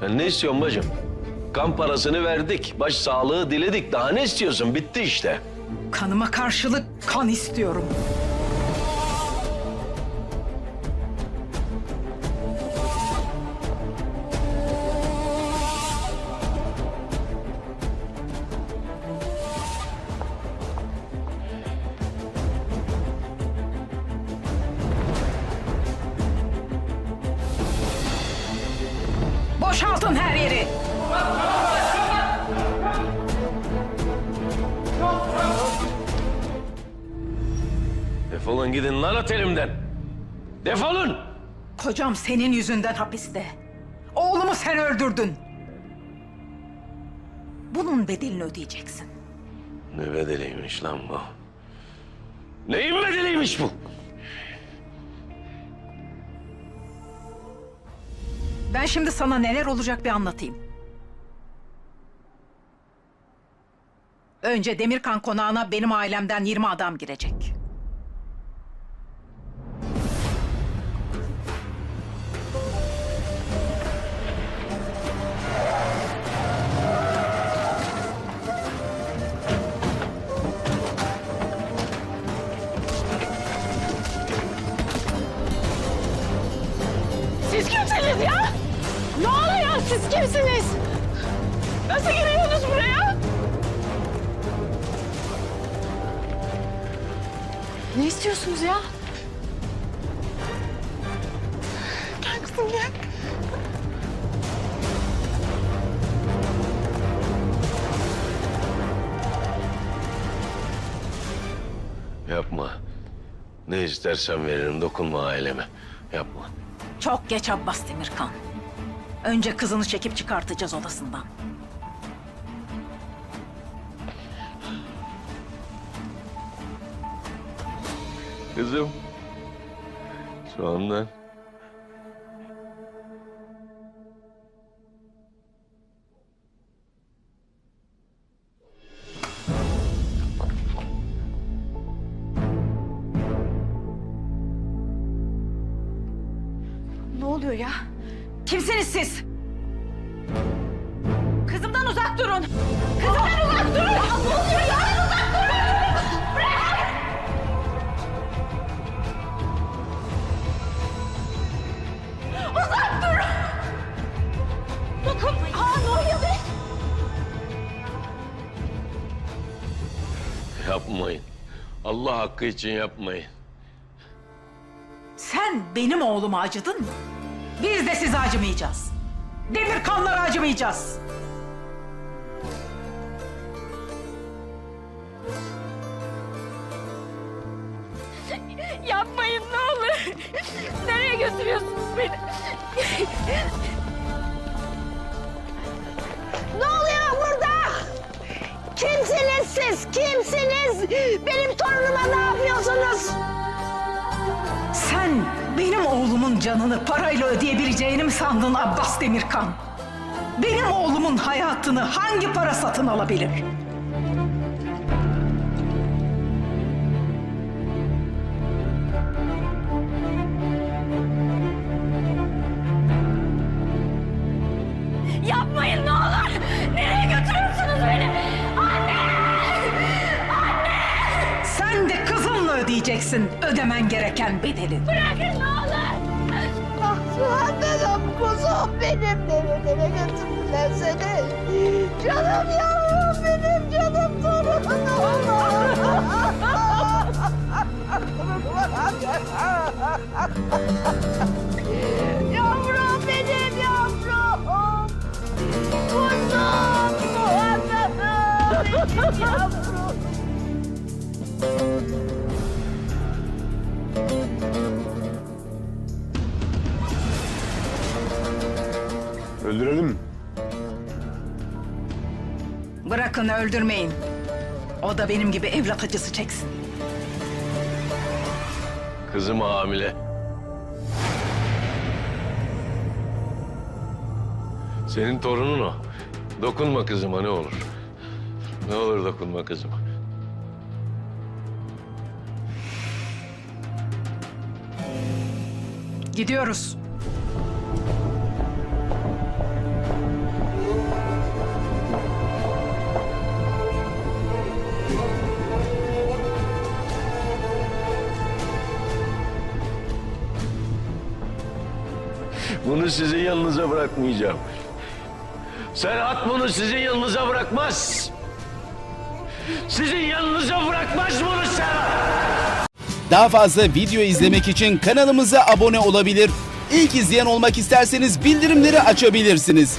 Sen ne istiyorsun bacım? Kan parasını verdik, baş sağlığı diledik. Daha ne istiyorsun? Bitti işte. Kanıma karşılık kan istiyorum. Boşaltın her yeri. Defolun gidin lan otelimden. Defolun! Kocam senin yüzünden hapiste. Oğlumu sen öldürdün. Bunun bedelini ödeyeceksin. Ne bedeliymiş lan bu? Neyin bedeliymiş bu? Ben şimdi sana neler olacak bir anlatayım. Önce Demirkan konağına benim ailemden 20 adam girecek. Kimsiniz ya? Ne oluyor? Siz kimsiniz? Nasıl giriyorsunuz buraya? Ne istiyorsunuz ya? Gel kızım gel. Yapma. Ne istersen veririm, dokunma aileme. Yapma. Çok geç Abbas Demirkan. Önce kızını çekip çıkartacağız odasından. Kızım. Soğandan. Oluyor ya? Kimsiniz siz? Kızımdan uzak durun. Kızımdan uzak durun. Ne oluyor ya? Uzak durun. Bırak. Uzak durun. Dokunmayın. Aa ne oluyor be? Yapmayın. Allah hakkı için yapmayın. Sen benim oğluma acıdın mı? Biz de size acımayacağız. Demir kanlara acımayacağız. Yapmayın ne olur. Nereye götürüyorsunuz beni? ne oluyor burada? Kimsiniz siz? Kimsiniz? Benim torunuma ne yapıyorsunuz? Benim oğlumun canını parayla ödeyebileceğini mi sandın Abbas Demirkan? Benim oğlumun hayatını hangi para satın alabilir? Yapmayın ne olur. Nereye götürüyorsunuz beni? Anne! Sen de kızımla ödeyeceksin ödemen gereken bedeli. Bırakın ne benim kuzum benim beni nereye götürdüler seni? Canım yavrum benim canım torunum. yavrum benim yavrum. Kuzum benim yavrum. Öldürelim mi? Bırakın öldürmeyin. O da benim gibi evlat acısı çeksin. Kızım hamile. Senin torunun o. Dokunma kızıma ne olur. Ne olur dokunma kızım. Gidiyoruz. Bunu sizin yanınıza bırakmayacağım. Serhat bunu sizin yanınıza bırakmaz. Sizin yanınıza bırakmaz bunu Serhat. Daha fazla video izlemek için kanalımıza abone olabilir. İlk izleyen olmak isterseniz bildirimleri açabilirsiniz.